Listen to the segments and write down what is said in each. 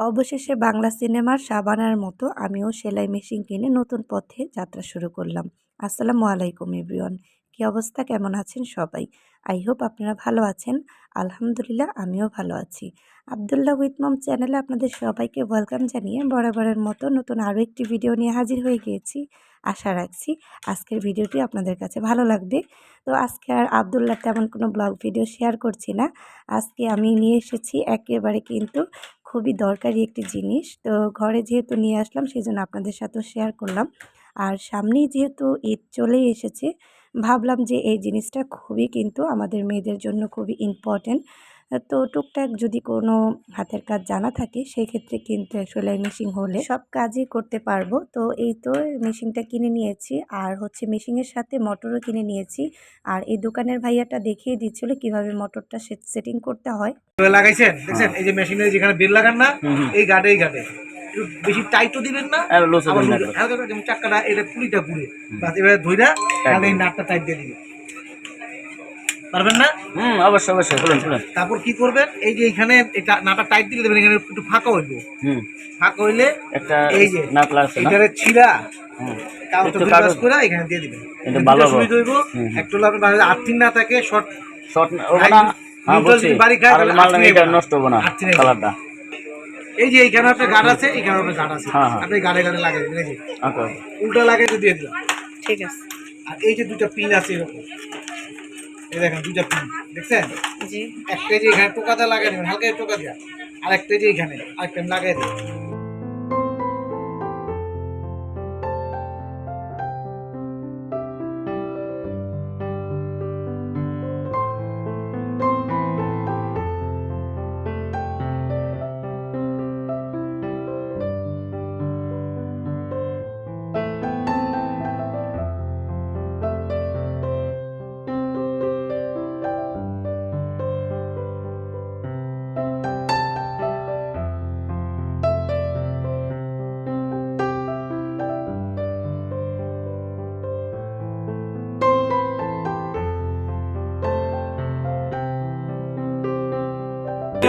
অবশেষে বাংলা সিনেমার সাবানার মতো আমিও সেলাই মেশিন কিনে নতুন পথে যাত্রা শুরু করলাম। আসসালামু আলাইকুম, এভরিওয়ান। কি অবস্থা? কেমন আছেন সবাই? আই হোপ আপনারা ভালো আছেন। আলহামদুলিল্লাহ, আমিও ভালো আছি। আবদুল্লাহ উইথ মম চ্যানেলে আপনাদের সবাইকে ওয়েলকাম জানিয়ে বরাবরের মতো নতুন আরও একটি ভিডিও নিয়ে হাজির হয়ে গিয়েছি। আশা রাখছি আজকের ভিডিওটি আপনাদের কাছে ভালো লাগবে। তো আজকে আর আবদুল্লাহ তেমন কোনো ব্লগ, ভিডিও শেয়ার করছি না। আজকে আমি নিয়ে এসেছি একেবারে কিন্তু খুবই দরকারি একটি জিনিস। তো ঘরে যেহেতু নিয়ে আসলাম সেই জন্য আপনাদের সাথেও শেয়ার করলাম। আর সামনেই যেহেতু ঈদ চলেই এসেছে, ভাবলাম যে এই জিনিসটা খুবই কিন্তু আমাদের মেয়েদের জন্য খুবই ইম্পর্ট্যান্ট তো টুকটাক যদি কোনো হাতের কাজ জানা থাকে সেই ক্ষেত্রে কিন্তু সেলাই মেশিন হলে সব কাজই করতে পারব। তো এই তো মেশিনটা কিনে নিয়েছি আর হচ্ছে মেশিনের সাথে মোটরও কিনে নিয়েছি। আর এই দোকানের ভাইয়াটা দেখিয়ে দিচ্ছিল কীভাবে মোটরটা সেটিং করতে হয়। লাগাইছেন? দেখছেন? এই যে মেশিনের যেখানে বেল লাগান না এই গাটে এই গাটে বেশি টাইটও দিবেন না আর লুজও আবার চাক্কাটা এটা পুলিটা ঘুরে বাস এবার ধইরা তাহলে এই নাটটা টাইট দিয়ে দিবেন। পারবেন না? হুম অবশ্যই অবশ্যই বলুন বলুন। তারপর কি করবেন? এই যে এখানে এটা নাটটা টাইট দিলে দেবেন এখানে একটু ফাঁকা হইব। হুম। ফাঁকা হইলে একটা এই যে নাট না? এটারে ছিঁড়া হুম। কাগজটা একটু কাগজ করে এখানে দিয়ে দিবেন। এটা ভালো হবে। সুবিধা হইব। হুম। একটু হলো আর্থিং না থাকে শর্ট শর্ট হবে না হ্যাঁ বলছি। বাড়ি খায় তাহলে মাল এটা নষ্ট হবে না আটকে নেবে না। কালারটা এই যে এইখানে আপনার গার্ড আছে এইখানে হ্যাঁ, হ্যাঁ। আপনি গাড়ে গাড়ে লাগাই দিবেন এই যে। উল্টা লাগাইতে দিয়ে দিলাম। ঠিক আছে। আর এই যে দুটো পিন আছে এরকম। এই দেখেন দুটো পিন দেখছেন? জি। একটা যে এখানে টোকাতে লাগাই দেবেন হালকা টোকা দিয়া। আর একটা এই যে এখানে আরেকটা লাগাই দেবেন।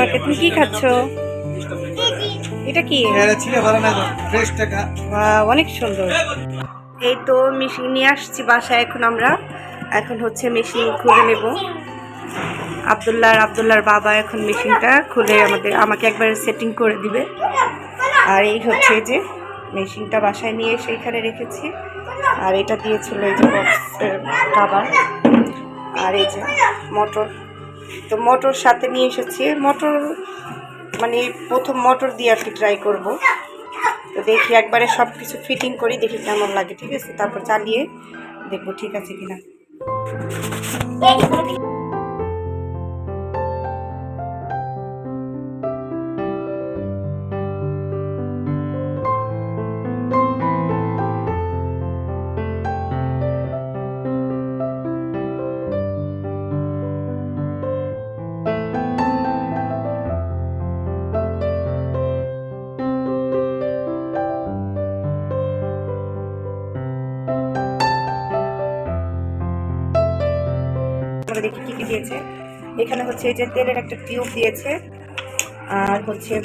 আমাকে তুমি কি খাচ্ছ? এটা কি? বাহ, অনেক সুন্দর। এই তো মেশিন নিয়ে আসছি বাসায় এখন আমরা। এখন হচ্ছে মেশিন খুলে নেব। আবদুল্লাহ আর আবদুল্লাহর বাবা এখন মেশিনটা খুলে আমাদের আমাকে একবার সেটিং করে দিবে। আর এই হচ্ছে এই যে মেশিনটা বাসায় নিয়ে এসে এখানে রেখেছি। আর এটা দিয়েছিল এই যে বক্সের কাবার আর এই যে মোটর তো মোটর সাথে নিয়ে এসেছি। মোটর মানে প্রথম মোটর দিয়ে আর কি ট্রাই করব। তো দেখি একবারে সব কিছু ফিটিং করি, দেখি কেমন লাগে, ঠিক আছে? তারপর চালিয়ে দেখব ঠিক আছে কিনা। আমরা দেখি কী কী দিয়েছে। এখানে হচ্ছে এই যে তেলের একটা টিউব দিয়েছে। আর হচ্ছে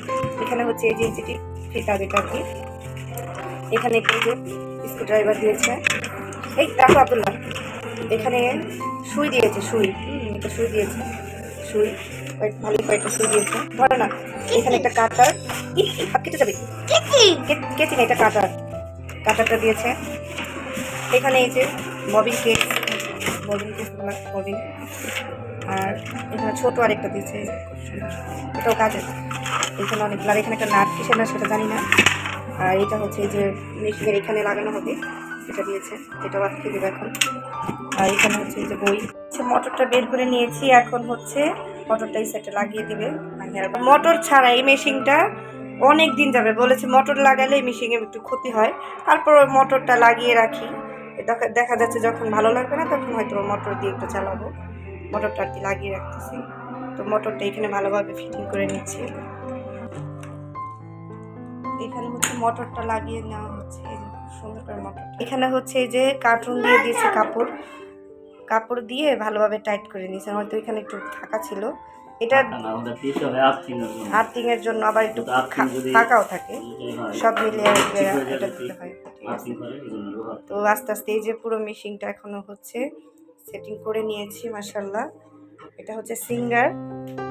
এখানে হচ্ছে এই যে যেটি ফিতা যেটা কি। এখানে একটু যে স্ক্রু ড্রাইভার দিয়েছে। এই দেখো আবদুল্লাহ, এখানে সুই দিয়েছে, সুই। একটা সুই দিয়েছে। সুই ভালো কয়েকটা সুই দিয়েছে। ধরো না, এখানে একটা কাটার কেটে যাবে। কে- কেচি না, এটা কাটার। কাটারটা দিয়েছে। এখানে এই যে ববিন কেক কেক ববিন আর এখানে ছোট আরেকটা দিয়েছে। এটাও কাজের। এখানে অনেক আর এখানে একটা নাট কিসের না সেটা জানি না। আর এটা হচ্ছে যে মেশিনের এখানে লাগানো হবে। এটা দিয়েছে। এটাও আটকে দেবে এখন। আর এখানে হচ্ছে যে বই। মোটরটা বের করে নিয়েছি। এখন হচ্ছে মোটরটা এই লাগিয়ে দেবে। মোটর ছাড়া এই মেশিনটা অনেক দিন যাবে। বলেছে মোটর লাগালে মেশিনে একটু ক্ষতি হয়। তারপর মোটরটা লাগিয়ে রাখি। দেখা যাচ্ছে যখন ভালো লাগবে না, তখন হয়তো মোটর দিয়ে একটু চালাবো। মোটরটা আর কি লাগিয়ে রাখতেছি। তো মোটরটা এখানে ভালোভাবে ফিটিং করে নিচ্ছি। এখানে হচ্ছে মোটরটা লাগিয়ে নেওয়া হচ্ছে। সুন্দর করে মোটর এখানে হচ্ছে যে কার্টুন দিয়ে দিয়েছে কাপড়। কাপড় দিয়ে ভালোভাবে টাইট করে নিয়েছে। হয়তো এখানে একটু ফাঁকা ছিল। এটা আর্থিং এর জন্য। আবার একটু ফাঁকাও থাকে। সব মিলিয়ে এটা দিতে হয়। তো আস্তে আস্তে এই যে পুরো মেশিনটা এখনও হচ্ছে সেটিং করে নিয়েছি মাসাল্লাহ এটা হচ্ছে সিঙ্গার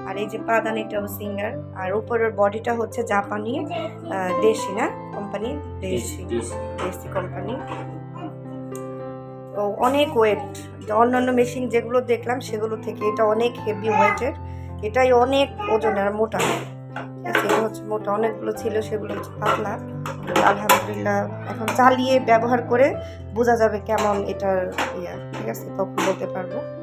আর এই যে পাদানিটাও সিঙ্গার আর উপরের বডিটা হচ্ছে জাপানি দেশি না? কোম্পানি দেশি। দেশি কোম্পানি তো অনেক ওয়েট অন্যান্য মেশিন যেগুলো দেখলাম সেগুলো থেকে এটা অনেক হেভি ওয়েটের এটাই অনেক ওজনের মোটা। এটা হচ্ছে মোটা, অনেকগুলো ছিল, সেগুলো হচ্ছে পাতলা। আলহামদুলিল্লাহ, এখন চালিয়ে ব্যবহার করে বোঝা যাবে কেমন এটার ইয়া। ঠিক আছে, তখন বলতে পারব।